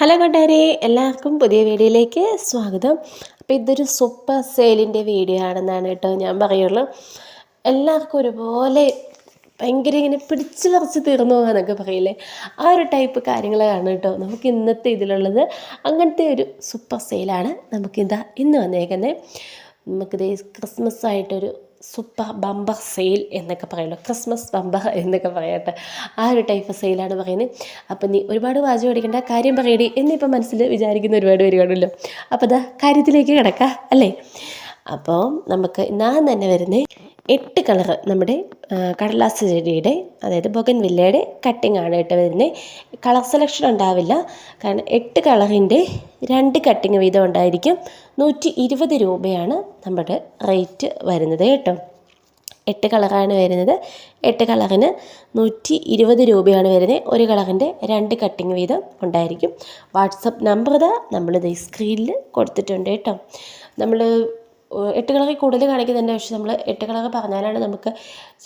Hello കൊണ്ടാരെ എല്ലാവർക്കും പുതിയ വീഡിയോയിലേക്ക് സ്വാഗതം. അപ്പോൾ ഇതൊരു സൂപ്പർ സെയിലിന്റെ വീഡിയോ ആണെന്നാണ് കേട്ടോ ഞാൻ പറയുള്ളൂ. എല്ലാവർക്കും ഒരുപോലെ ഭയങ്കര ഇങ്ങനെ പിടിച്ച് പറിച്ച് തീർന്നു പോകാന്നൊക്കെ പറയില്ലേ? ആ ഒരു ടൈപ്പ് കാര്യങ്ങളാണ് കേട്ടോ നമുക്ക് ഇന്നത്തെ ഇതിലുള്ളത്. അങ്ങനത്തെ ഒരു സൂപ്പർ സെയിലാണ് നമുക്കിതാ ഇന്ന് വന്നേക്കുന്നത്. നമുക്കിത് ക്രിസ്മസ് ആയിട്ടൊരു സൂപ്പർ ബമ്പർ സെയിൽ എന്നൊക്കെ പറയുമല്ലോ ക്രിസ്മസ് ബമ്പർ എന്നൊക്കെ പറയട്ടെ. ആ ഒരു ടൈപ്പ് സെയിലാണ് പറയുന്നത്. അപ്പം നീ ഒരുപാട് വാചകം അടിക്കേണ്ട കാര്യം പറയടി എന്നിപ്പം മനസ്സിൽ വിചാരിക്കുന്ന ഒരുപാട് പേര് കാണുമല്ലോ. അപ്പോൾ അതാ കാര്യത്തിലേക്ക് കിടക്കാം അല്ലേ? അപ്പോൾ നമുക്ക് ഞാൻ തന്നെ വരുന്നത് എട്ട് കളർ നമ്മുടെ കടലാസ് ചെടിയുടെ അതായത് ബൊഗൻ വില്ലയുടെ കട്ടിംഗ് ആണ് കേട്ടോ വരുന്നത് കളർ സെലക്ഷൻ ഉണ്ടാവില്ല. കാരണം എട്ട് കളറിന്റെ രണ്ട് കട്ടിങ് വീതം ഉണ്ടായിരിക്കും. നൂറ്റി ഇരുപത് രൂപയാണ് നമ്മുടെ റേറ്റ് വരുന്നത് കേട്ടോ. എട്ട് കളറാണ് വരുന്നത്. എട്ട് കളറിന് നൂറ്റി ഇരുപത് രൂപയാണ് വരുന്നത് ഒരു കളറിന്റെ രണ്ട് കട്ടിങ് വീതം ഉണ്ടായിരിക്കും. വാട്സപ്പ് നമ്പർ ഇതാ. നമ്മളിത് സ്ക്രീനിൽ കൊടുത്തിട്ടുണ്ട് കേട്ടോ. നമ്മൾ എട്ട് കൂടുതൽ കൂടുതൽ തന്നെ പക്ഷേ നമ്മൾ എട്ട് കളർ പറഞ്ഞാലാണ് നമുക്ക്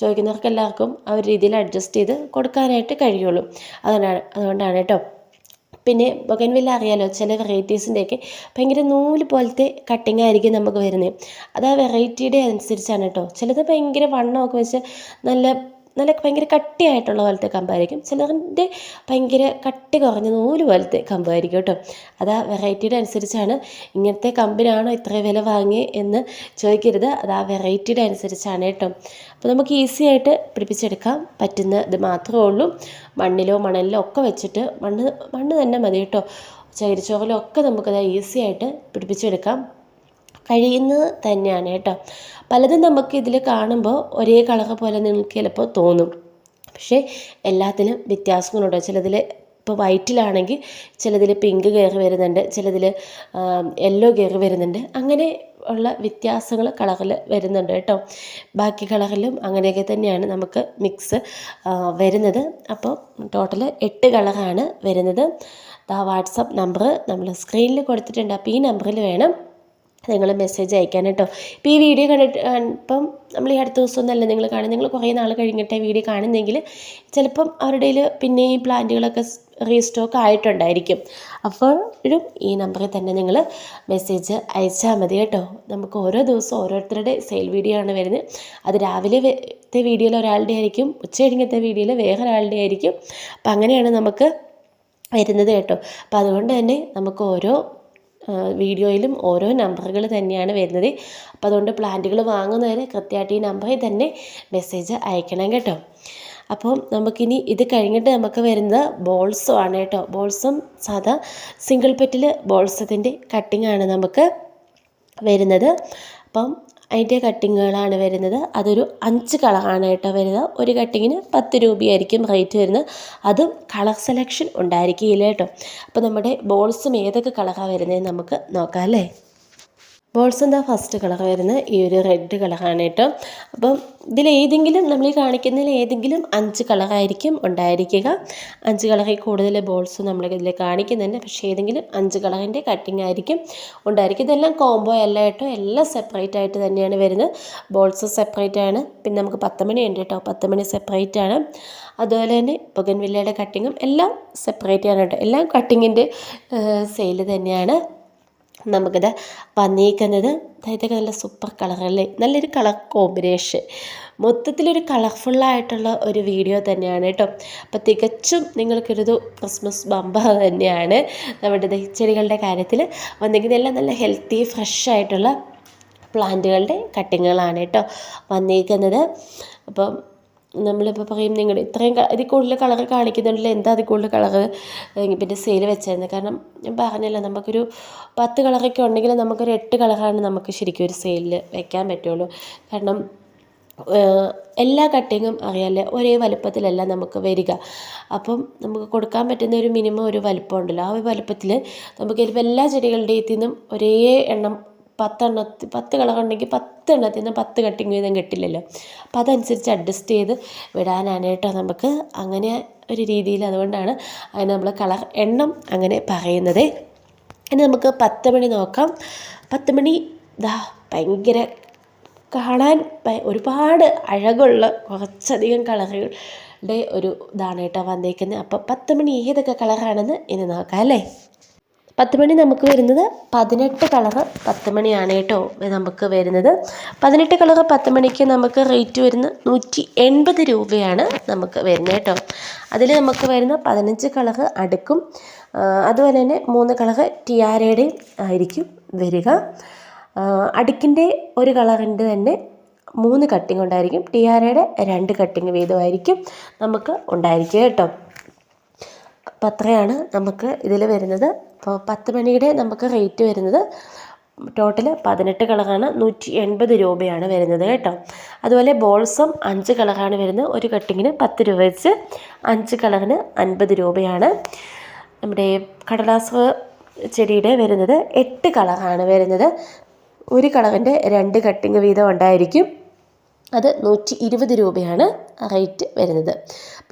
ചോദിക്കുന്നവർക്ക് എല്ലാവർക്കും ആ ഒരു രീതിയിൽ അഡ്ജസ്റ്റ് ചെയ്ത് കൊടുക്കാനായിട്ട് കഴിയുള്ളൂ. അതുകൊണ്ടാണ് അതുകൊണ്ടാണ് കേട്ടോ. പിന്നെ ബൊഗൻവില്ല അറിയാലോ ചില വെറൈറ്റീസിന്റെയൊക്കെ ഭയങ്കര നൂൽ പോലത്തെ കട്ടിങ് ആയിരിക്കും നമുക്ക് വരുന്നത്. അത് ആ വെറൈറ്റിയുടെ അനുസരിച്ചാണ് കേട്ടോ. ചിലത് ഭയങ്കര വണ്ണമൊക്കെ വെച്ച് നല്ല നല്ല ഭയങ്കര കട്ടിയായിട്ടുള്ള പോലത്തെ കമ്പായിരിക്കും. ചിലതിന്റെ ഭയങ്കര കട്ടി കുറഞ്ഞ നൂൽ പോലത്തെ കമ്പായിരിക്കും കേട്ടോ. അത് ആ വെറൈറ്റിയുടെ അനുസരിച്ചാണ് ഇങ്ങനത്തെ കമ്പിനാണോ ഇത്ര വില വാങ്ങി എന്ന് ചോദിക്കരുത്. അത് ആ വെറൈറ്റിയുടെ അനുസരിച്ചാണ് കേട്ടോ. അപ്പോൾ നമുക്ക് ഈസി ആയിട്ട് പിടിപ്പിച്ചെടുക്കാൻ പറ്റുന്ന ഇത് മാത്രമേ ഉള്ളൂ. മണ്ണിലോ മണലിലോ ഒക്കെ വെച്ചിട്ട് മണ്ണ് മണ്ണ് തന്നെ മതി കേട്ടോ. ചകിരിച്ചോറിലോ ഒക്കെ നമുക്കത് ഈസി ആയിട്ട് പിടിപ്പിച്ചെടുക്കാം. കഴിയുന്നത് തന്നെയാണ് കേട്ടോ. പലതും നമുക്ക് ഇതിൽ കാണുമ്പോൾ ഒരേ കളക പോലെ നിങ്ങൾക്ക് ചിലപ്പോൾ തോന്നും. പക്ഷേ എല്ലാത്തിനും വ്യത്യാസങ്ങളുണ്ട്. ചിലതിൽ ഇപ്പോൾ വൈറ്റിലാണെങ്കിൽ ചിലതിൽ പിങ്ക് കയറി വരുന്നുണ്ട് ചിലതിൽ യെല്ലോ കയറി വരുന്നുണ്ട്. അങ്ങനെ ഉള്ള വ്യത്യാസങ്ങൾ കളറിൽ വരുന്നുണ്ട് കേട്ടോ. ബാക്കി കളറിലും അങ്ങനെയൊക്കെ തന്നെയാണ് നമുക്ക് മിക്സ് വരുന്നത്. അപ്പോൾ ടോട്ടൽ എട്ട് കളറാണ് വരുന്നത്. ആ വാട്സപ്പ് നമ്പർ നമ്മൾ സ്ക്രീനിൽ കൊടുത്തിട്ടുണ്ട്. അപ്പോൾ ഈ നമ്പറിൽ വേണം നിങ്ങൾ മെസ്സേജ് അയക്കാൻ കേട്ടോ ഇപ്പോൾ ഈ വീഡിയോ കണ്ടിട്ട് ഇപ്പം നമ്മൾ ഈ അടുത്ത ദിവസമൊന്നുമല്ല നിങ്ങൾ കാണുന്നത് നിങ്ങൾ കുറേ നാൾ കഴിഞ്ഞിട്ട് വീഡിയോ കാണുന്നെങ്കിൽ ചിലപ്പം അവരുടെ പിന്നെ ഈ പ്ലാന്റുകളൊക്കെ റീസ്റ്റോക്ക് ആയിട്ടുണ്ടായിരിക്കും. അപ്പോൾ ഈ നമ്പറിൽ തന്നെ നിങ്ങൾ മെസ്സേജ് അയച്ചാൽ മതി കേട്ടോ. നമുക്ക് ഓരോ ദിവസവും ഓരോരുത്തരുടെ സെയിൽ വീഡിയോ ആണ് വരുന്നത്. അത് രാവിലത്തെ വീഡിയോയിൽ ഒരാളുടെ ആയിരിക്കും. ഉച്ച കഴിഞ്ഞത്തെ വീഡിയോയിൽ വേറെ ഒരാളുടെ ആയിരിക്കും. അപ്പം അങ്ങനെയാണ് നമുക്ക് വരുന്നത് കേട്ടോ. അപ്പം അതുകൊണ്ട് തന്നെ നമുക്ക് ഓരോ വീഡിയോയിലും ഓരോ നമ്പറുകൾ തന്നെയാണ് വരുന്നത്. അപ്പോൾ അതുകൊണ്ട് പ്ലാന്റുകൾ വാങ്ങുന്നവരെ കൃത്യമായിട്ട് ഈ നമ്പറിൽ തന്നെ മെസ്സേജ് അയക്കണം കേട്ടോ. അപ്പോൾ നമുക്കിനി ഇത് കഴിഞ്ഞിട്ട് നമുക്ക് വരുന്നത് ബോൾസും ആണ് കേട്ടോ. ബോൾസും സാധാ സിംഗിൾ പെറ്റിൽ ബോൾസത്തിന്റെ കട്ടിംഗ് ആണ് നമുക്ക് വരുന്നത്. അപ്പം അതിന്റെ കട്ടിങ്ങുകളാണ് വരുന്നത്. അതൊരു അഞ്ച് കളറാണ് കേട്ടോ വരുന്നത്. ഒരു കട്ടിങ്ങിന് പത്ത് രൂപയായിരിക്കും റേറ്റ് വരുന്നത്. അതും കളർ സെലക്ഷൻ ഉണ്ടായിരിക്കില്ല കേട്ടോ. അപ്പോൾ നമ്മുടെ ബോൾസും ഏതൊക്കെ കളറാണ് വരുന്നത് നമുക്ക് നോക്കാം അല്ലേ? ബോൾസ് എന്താ ഫസ്റ്റ് കളർ വരുന്നത്? ഈ ഒരു റെഡ് കളറാണ് കേട്ടോ. അപ്പം ഇതിലേതെങ്കിലും നമ്മൾ ഈ കാണിക്കുന്നതിൽ ഏതെങ്കിലും അഞ്ച് കളറായിരിക്കും ഉണ്ടായിരിക്കുക. അഞ്ച് കളറിൽ കൂടുതൽ ബോൾസ് നമ്മൾ ഇതിൽ കാണിക്കുന്നുണ്ട്. പക്ഷേ ഏതെങ്കിലും അഞ്ച് കളറിന്റെ കട്ടിംഗ് ആയിരിക്കും ഉണ്ടായിരിക്കും ഇതെല്ലാം കോംബോ അല്ല കേട്ടോ. എല്ലാം സെപ്പറേറ്റ് ആയിട്ട് തന്നെയാണ് വരുന്നത്. ബോൾസ് സെപ്പറേറ്റ് ആണ്. പിന്നെ നമുക്ക് പത്ത് മണി ഉണ്ട് കേട്ടോ. പത്ത് മണി സെപ്പറേറ്റ് ആണ്. അതുപോലെ തന്നെ ബൊഗൻവില്ലയുടെ കട്ടിങ്ങും എല്ലാം സെപ്പറേറ്റ് ആണ് കേട്ടോ. എല്ലാം കട്ടിങ്ങിന്റെ സെയിൽ തന്നെയാണ്. നമുക്കിത് വന്നിരിക്കുന്നത് ഇതൊക്കെ നല്ല സൂപ്പർ കളറല്ലേ നല്ലൊരു കളർ കോമ്പിനേഷൻ മൊത്തത്തിലൊരു കളർഫുള്ളായിട്ടുള്ള ഒരു വീഡിയോ തന്നെയാണ് കേട്ടോ. അപ്പോൾ തികച്ചും നിങ്ങൾക്കൊരു ക്രിസ്മസ് ബമ്പ തന്നെയാണ് നമ്മുടെ ചെടികളുടെ കാര്യത്തിൽ. വന്നിരിക്കുന്നത് എല്ലാം നല്ല ഹെൽത്തി ഫ്രഷ് ആയിട്ടുള്ള പ്ലാന്റുകളുടെ കട്ടിങ്ങുകളാണ് കേട്ടോ വന്നിരിക്കുന്നത് അപ്പം നമ്മളിപ്പോൾ പറയും നിങ്ങൾ ഇത്രയും ഇതിൽ കൂടുതൽ കളർ കാണിക്കുന്നുണ്ടല്ലോ എന്താ അതിൽ കൂടുതൽ കളർ പിന്നെ സെയിൽ വെച്ചായിരുന്നു കാരണം ഞാൻ പറഞ്ഞല്ലോ നമുക്കൊരു പത്ത് കളറൊക്കെ ഉണ്ടെങ്കിൽ നമുക്കൊരു എട്ട് കളറാണ് നമുക്ക് ശരിക്കും ഒരു സെയിലിൽ വെക്കാൻ പറ്റുള്ളൂ. കാരണം എല്ലാ കട്ടിങ്ങും അറിയാമല്ലേ ഒരേ വലുപ്പത്തിലല്ല നമുക്ക് വരിക. അപ്പം നമുക്ക് കൊടുക്കാൻ പറ്റുന്ന ഒരു മിനിമം ഒരു വലുപ്പം ഉണ്ടല്ലോ. ആ ഒരു വലുപ്പത്തിൽ നമുക്ക് ചിലപ്പോൾ എല്ലാ ചെടികളുടെയും നിന്നും ഒരേ എണ്ണം പത്തെണ്ണത്തിൽ പത്ത് കളറുണ്ടെങ്കിൽ പത്തെണ്ണത്തിൽ നിന്ന് പത്ത് കട്ടിങ് വീതം കിട്ടില്ലല്ലോ. അപ്പം അതനുസരിച്ച് അഡ്ജസ്റ്റ് ചെയ്ത് വിടാനാണ് കേട്ടോ നമുക്ക് അങ്ങനെ ഒരു രീതിയിൽ അതുകൊണ്ടാണ് അതിന് നമ്മൾ കളർ എണ്ണം അങ്ങനെ പറയുന്നത്. ഇനി നമുക്ക് പത്ത് മണി നോക്കാം. പത്ത് മണി ഇതാ ഭയങ്കര കാണാൻ ഒരുപാട് അഴകുള്ള കുറച്ചധികം കളറുകളുടെ ഒരു ഇതാണ് കേട്ടോ വന്നേക്കുന്നത് അപ്പോൾ പത്ത് മണി ഏതൊക്കെ കളറാണെന്ന് ഇനി നോക്കാം അല്ലേ? പത്ത് മണി നമുക്ക് വരുന്നത് പതിനെട്ട് കളറ് പത്ത് മണിയാണ് കേട്ടോ നമുക്ക് വരുന്നത്. പതിനെട്ട് കളറ് പത്ത് മണിക്ക് നമുക്ക് റേറ്റ് വരുന്നത് നൂറ്റി എൺപത് രൂപയാണ് നമുക്ക് വരുന്നത് കേട്ടോ. അതിൽ നമുക്ക് വരുന്ന പതിനഞ്ച് കളറ് അടുക്കും. അതുപോലെ തന്നെ മൂന്ന് കളറ് ടിയാരയുടെയും ആയിരിക്കും വരിക. അടുക്കിന്റെ ഒരു കളറിന്റെ തന്നെ മൂന്ന് കട്ടിങ് ഉണ്ടായിരിക്കും. ടിയാരയുടെ രണ്ട് കട്ടിങ് വീതമായിരിക്കും നമുക്ക് ഉണ്ടായിരിക്കുക കേട്ടോ. അപ്പോൾ അത്രയാണ് നമുക്ക് ഇതിൽ വരുന്നത്. അപ്പോൾ പത്ത് മണിയുടെ നമുക്ക് റേറ്റ് വരുന്നത് ടോട്ടൽ പതിനെട്ട് കളറാണ്. നൂറ്റി എൺപത് രൂപയാണ് വരുന്നത് കേട്ടോ. അതുപോലെ ബോൾസും അഞ്ച് കളറാണ് വരുന്നത്. ഒരു കട്ടിങ്ങിന് പത്ത് രൂപ വെച്ച് അഞ്ച് കളറിന് അൻപത് രൂപയാണ്. നമ്മുടെ കടലാസ് ചെടിയുടെ വരുന്നത് എട്ട് കളറാണ് വരുന്നത്. ഒരു കളറിന്റെ രണ്ട് കട്ടിങ് വീതം ഉണ്ടായിരിക്കും. അത് നൂറ്റി ഇരുപത് രൂപയാണ് റേറ്റ് വരുന്നത്.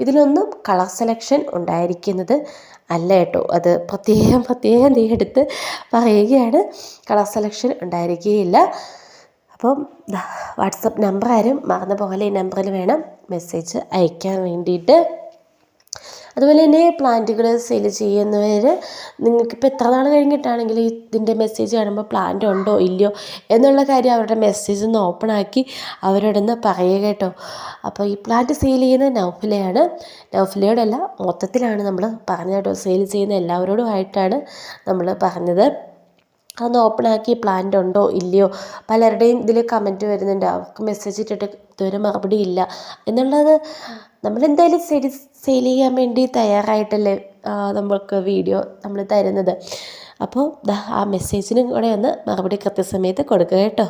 ഇതിലൊന്നും കളർ സെലക്ഷൻ ഉണ്ടായിരിക്കുന്നത് അല്ല കേട്ടോ. അത് പ്രത്യേകം പ്രത്യേകം നീ എടുത്ത് പറയുകയാണ്. കളർ സെലക്ഷൻ ഉണ്ടായിരിക്കുകയില്ല. അപ്പം വാട്സപ്പ് നമ്പർ ആരും മറന്ന പോലെ ഈ നമ്പറിൽ വേണം മെസ്സേജ് അയക്കാൻ വേണ്ടിയിട്ട്. അതുപോലെ തന്നെ പ്ലാന്റുകൾ സെയിൽ ചെയ്യുന്നവർ നിങ്ങൾക്കിപ്പോൾ എത്ര നാൾ കഴിഞ്ഞിട്ടാണെങ്കിലും ഇതിന്റെ മെസ്സേജ് കാണുമ്പോൾ പ്ലാന്റ് ഉണ്ടോ ഇല്ലയോ എന്നുള്ള കാര്യം അവരുടെ മെസ്സേജ് ഒന്ന് ഓപ്പൺ ആക്കി അവരോടൊന്ന് പറയുക കേട്ടോ. അപ്പോൾ ഈ പ്ലാന്റ് സെയിൽ ചെയ്യുന്ന നൗഫിലയാണ്. നൗഫിലയോടല്ല മൊത്തത്തിലാണ് നമ്മൾ പറഞ്ഞ കേട്ടോ. സെയിൽ ചെയ്യുന്ന എല്ലാവരോടുമായിട്ടാണ് നമ്മൾ പറഞ്ഞത്. അതൊന്ന് ഓപ്പൺ ആക്കി പ്ലാന്റ് ഉണ്ടോ ഇല്ലയോ? പലരുടെയും ഇതിൽ കമന്റ് വരുന്നുണ്ട്. അവർക്ക് മെസ്സേജ് ഇട്ടിട്ട് ഇതുവരെ മറുപടി ഇല്ല. എന്നുള്ളത് നമ്മളെന്തായാലും സെയിൽ സെയിൽ ചെയ്യാൻ വേണ്ടി തയ്യാറായിട്ടല്ലേ നമ്മൾക്ക് വീഡിയോ നമ്മൾ തരുന്നത്. അപ്പോൾ ആ മെസ്സേജിനും കൂടെ ഒന്ന് മറുപടി കൃത്യസമയത്ത് കൊടുക്കുക കേട്ടോ.